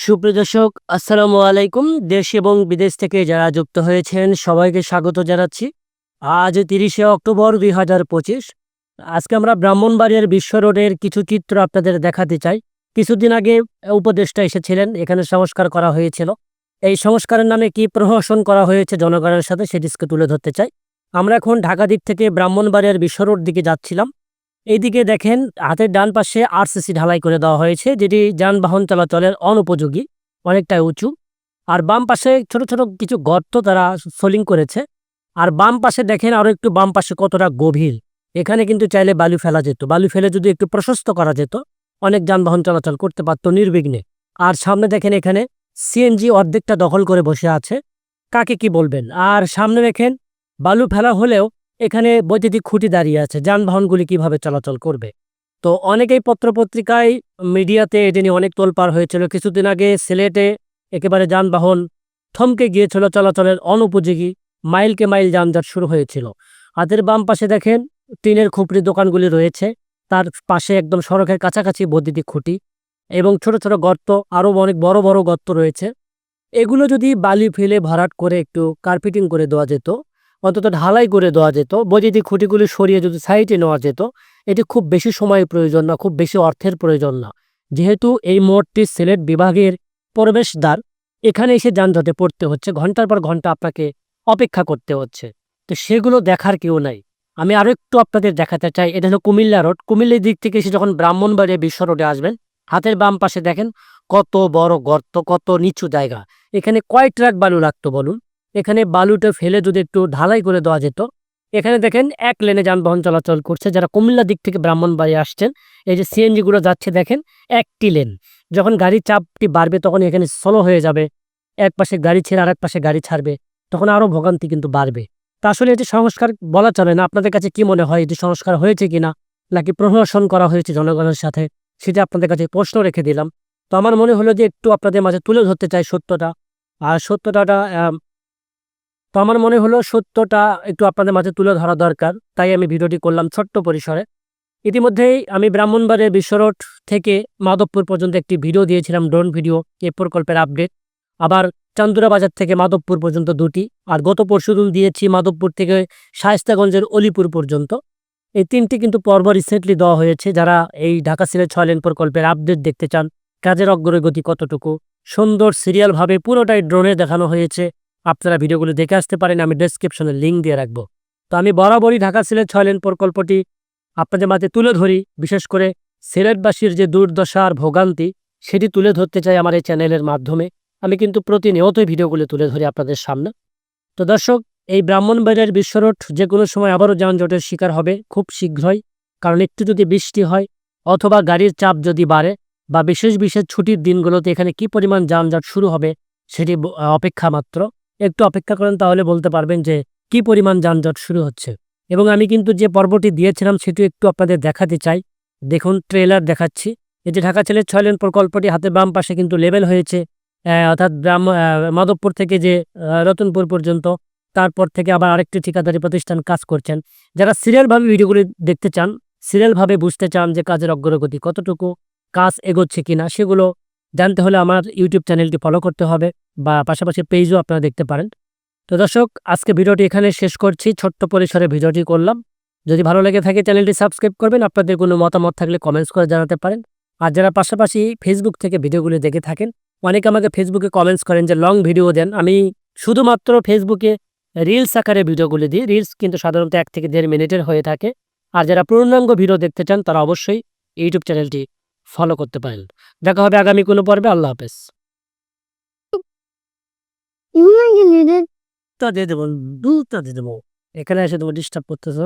সুপ্রিয় দর্শক, আসসালামু আলাইকুম। দেশ এবং বিদেশ থেকে যারা যুক্ত হয়েছেন, সবাইকে স্বাগত জানাচ্ছি। আজ তিরিশে অক্টোবর দুই হাজার পঁচিশ। আজকে আমরা ব্রাহ্মণবাড়িয়ার বিশ্ব রোডের কিছু চিত্র আপনাদের দেখাতে চাই। কিছুদিন আগে উপদেষ্টা এসেছিলেন, এখানে সংস্কার করা হয়েছিল। এই সংস্কারের নামে কি প্রহসন করা হয়েছে জনগণের সাথে সেটিকে তুলে ধরতে চাই। আমরা এখন ঢাকা দিক থেকে ব্রাহ্মণবাড়িয়ার বিশ্ব রোড দিকে যাচ্ছিলাম। এইদিকে দেখেন, হাতের ডান পাশে আরসিসি ঢালাই করে দেওয়া হয়েছে, যেটি যানবাহন চলাচলের অনুপযোগী, অনেকটাই উঁচু। আর বাম পাশে ছোট ছোট কিছু গর্ত তারা সোলিং করেছে। আর বাম পাশে দেখেন আরও একটু বাম পাশে কতটা গভীর। এখানে কিন্তু চাইলে বালু ফেলা যেত। বালু ফেলে যদি একটু প্রশস্ত করা যেত, অনেক যানবাহন চলাচল করতে পারত নির্বিঘ্নে। আর সামনে দেখেন, এখানে সিএনজি অর্ধেকটা দখল করে বসে আছে। কাকে কি বলবেন? আর সামনে দেখেন, বালু ফেলা হলেও এখানে বৈদ্যুতিক খুঁটি দাঁড়িয়ে আছে। যানবাহনগুলি কীভাবে চলাচল করবে? তো অনেকেই পত্রপত্রিকায় মিডিয়াতে এটি নিয়ে অনেক তোলপাড় হয়েছিল। কিছুদিন আগে সিলেটে একেবারে যানবাহন থমকে গিয়েছিল চলাচলের অনুপযোগী মাইলকে মাইল যানজট শুরু হয়েছিল। হাতের বাম পাশে দেখেন টিনের খুপড়ি দোকানগুলি রয়েছে। তার পাশে একদম সড়কের কাছাকাছি বৈদ্যুতিক খুঁটি এবং ছোট ছোট গর্ত, আরও অনেক বড় বড় গর্ত রয়েছে। এগুলো যদি বালি ফেলে ভরাট করে একটু কার্পেটিং করে দেওয়া যেত অন্তত ঢালাই করে দেওয়া যেত, বৈদ্যুতিক খুঁটিগুলি সরিয়ে যদি সাইডে নেওয়া যেত, এটি খুব বেশি সময় প্রয়োজন না, খুব বেশি অর্থের প্রয়োজন না। যেহেতু এই মোড়টি সিলেট বিভাগের প্রবেশদ্বার, এখানে এসে যানজটে পড়তে হচ্ছে, ঘণ্টার পর ঘণ্টা আপনাকে অপেক্ষা করতে হচ্ছে। তো সেগুলো দেখার কেউ নাই। আমি আরও একটু আপনাদের দেখাতে চাই, এটা হলো কুমিল্লা রোড। কুমিল্লার দিক থেকে এসে যখন ব্রাহ্মণবাড়িয়া বিশ্ব রোডে আসবেন, হাতের বাম পাশে দেখেন কত বড় গর্ত, কত নিচু জায়গা। এখানে কয় ট্রাক বালু লাগতো বলুন? এখানে বালুটা ফেলে যদি একটু ঢালাই করে দেওয়া যেত এখানে দেখেন এক লেনে যানবাহন চলাচল করছে যারা কুমিল্লা দিক থেকে ব্রাহ্মণবাড়ি আসছেন এই যে সিএনজি গুলো যাচ্ছে দেখেন একটি লেন। যখন গাড়ির চাপটি বাড়বে তখন এখানে স্লো হয়ে যাবে এক পাশে গাড়ি ছেড়ে আর এক পাশে গাড়ি ছাড়বে তখন আরও ভোগান্তি কিন্তু বাড়বে। তা আসলে এটি সংস্কার বলা চলে না আপনাদের কাছে কি মনে হয় এটি সংস্কার হয়েছে কিনা নাকি প্রহসন করা হয়েছে জনগণের সাথে সেটা আপনাদের কাছে প্রশ্ন রেখে দিলাম। তো আমার মনে হলো যে একটু আপনাদের মাঝে তুলে ধরতে চাই সত্যটা। আর সত্যটা আহ, তো আমার মনে হলো সত্যটা একটু আপনাদের মাঝে তুলে ধরা দরকার, তাই আমি ভিডিওটি করলাম ছোট্ট পরিসরে। ইতিমধ্যেই আমি ব্রাহ্মণবাড়িয়ার বিশ্বরোড থেকে মাধবপুর পর্যন্ত একটি ভিডিও দিয়েছিলাম, ড্রোন ভিডিও এই প্রকল্পের আপডেট। আবার চান্দুরা বাজার থেকে মাধবপুর পর্যন্ত দুটি, আর গত পরশুদিন দিয়েছি মাধবপুর থেকে শায়েস্তাগঞ্জের অলিপুর পর্যন্ত। এই তিনটি কিন্তু পর্ব রিসেন্টলি দেওয়া হয়েছে, যারা এই ঢাকা সিলেট ছয় লেন প্রকল্পের আপডেট দেখতে চান, কাজের অগ্রগতি কতটুকু, সুন্দর সিরিয়ালভাবে পুরোটাই ড্রোনে দেখানো হয়েছে। আপনারা ভিডিওগুলো দেখে আসতে পারেন, আমি ডেসক্রিপশনে লিঙ্ক দিয়ে রাখব। তো আমি বরাবরই ঢাকা সিলেট ছয় লেন প্রকল্পটি আপনাদের মাঝে তুলে ধরি। বিশেষ করে সিলেটবাসীর যে দুর্দশা আর ভোগান্তি, সেটি তুলে ধরতে চাই আমার এই চ্যানেলের মাধ্যমে। আমি কিন্তু প্রতিনিয়তই ভিডিওগুলো তুলে ধরি আপনাদের সামনে। তো দর্শক, এই ব্রাহ্মণবাড়িয়ার বিশ্বরোড যে কোনো সময় আবারও যানজটের শিকার হবে খুব শীঘ্রই। কারণ একটু যদি বৃষ্টি হয় অথবা গাড়ির চাপ যদি বাড়ে বা বিশেষ বিশেষ ছুটির দিনগুলোতে এখানে কি পরিমাণ যানজট শুরু হবে, সেটি অপেক্ষা মাত্র। একটু অপেক্ষা করেন তাহলে বলতে পারবেন যে কি পরিমাণ যানজট শুরু হচ্ছে। এবং আমি কিন্তু যে পর্বটি দিয়েছিলাম সেটি একটু আপনাদের দেখাতে চাই। দেখুন, ট্রেলার দেখাচ্ছি। এই যে ঢাকা ছেলের ছয় লেন প্রকল্পটি হাতে বাম পাশে কিন্তু লেভেল হয়েছে। অর্থাৎ ব্রাহ্ম মাধবপুর থেকে যে রতনপুর পর্যন্ত, তারপর থেকে আবার আরেকটি ঠিকাদারি প্রতিষ্ঠান কাজ করছেন। যারা সিরিয়ালভাবে ভিডিওগুলি দেখতে চান, সিরিয়ালভাবে বুঝতে চান যে কাজের অগ্রগতি কতটুকু, কাজ এগোচ্ছে কিনা, সেগুলো জানতে হলে আমার ইউটিউব চ্যানেলটি ফলো করতে হবে বা পাশাপাশি পেজও আপনারা দেখতে পারেন। তো দর্শক, আজকে ভিডিওটি এখানে শেষ করছি। ছোট্ট পরিসরে ভিডিওটি করলাম। যদি ভালো লেগে থাকে চ্যানেলটি সাবস্ক্রাইব করবেন। আপনাদের কোনো মতামত থাকলে কমেন্টস করে জানাতে পারেন। আর যারা পাশাপাশি ফেসবুক থেকে ভিডিওগুলি দেখে থাকেন, অনেকে আমাকে ফেসবুকে কমেন্টস করেন যে লং ভিডিও দেন। আমি শুধুমাত্র ফেসবুকে রিলস আকারে ভিডিওগুলি দিই। রিলস কিন্তু সাধারণত এক থেকে দেড় মিনিটের হয়ে থাকে। আর যারা পূর্ণাঙ্গ ভিডিও দেখতে চান, তারা অবশ্যই ইউটিউব চ্যানেলটি ফলো করতে পারেন। দেখা হবে আগামী কোনো পর্বে। আল্লাহ হাফেজ। তা দিয়ে দেবো দুটা দিয়ে দেবো। এখানে এসে তোমার ডিস্টার্ব করতেছো।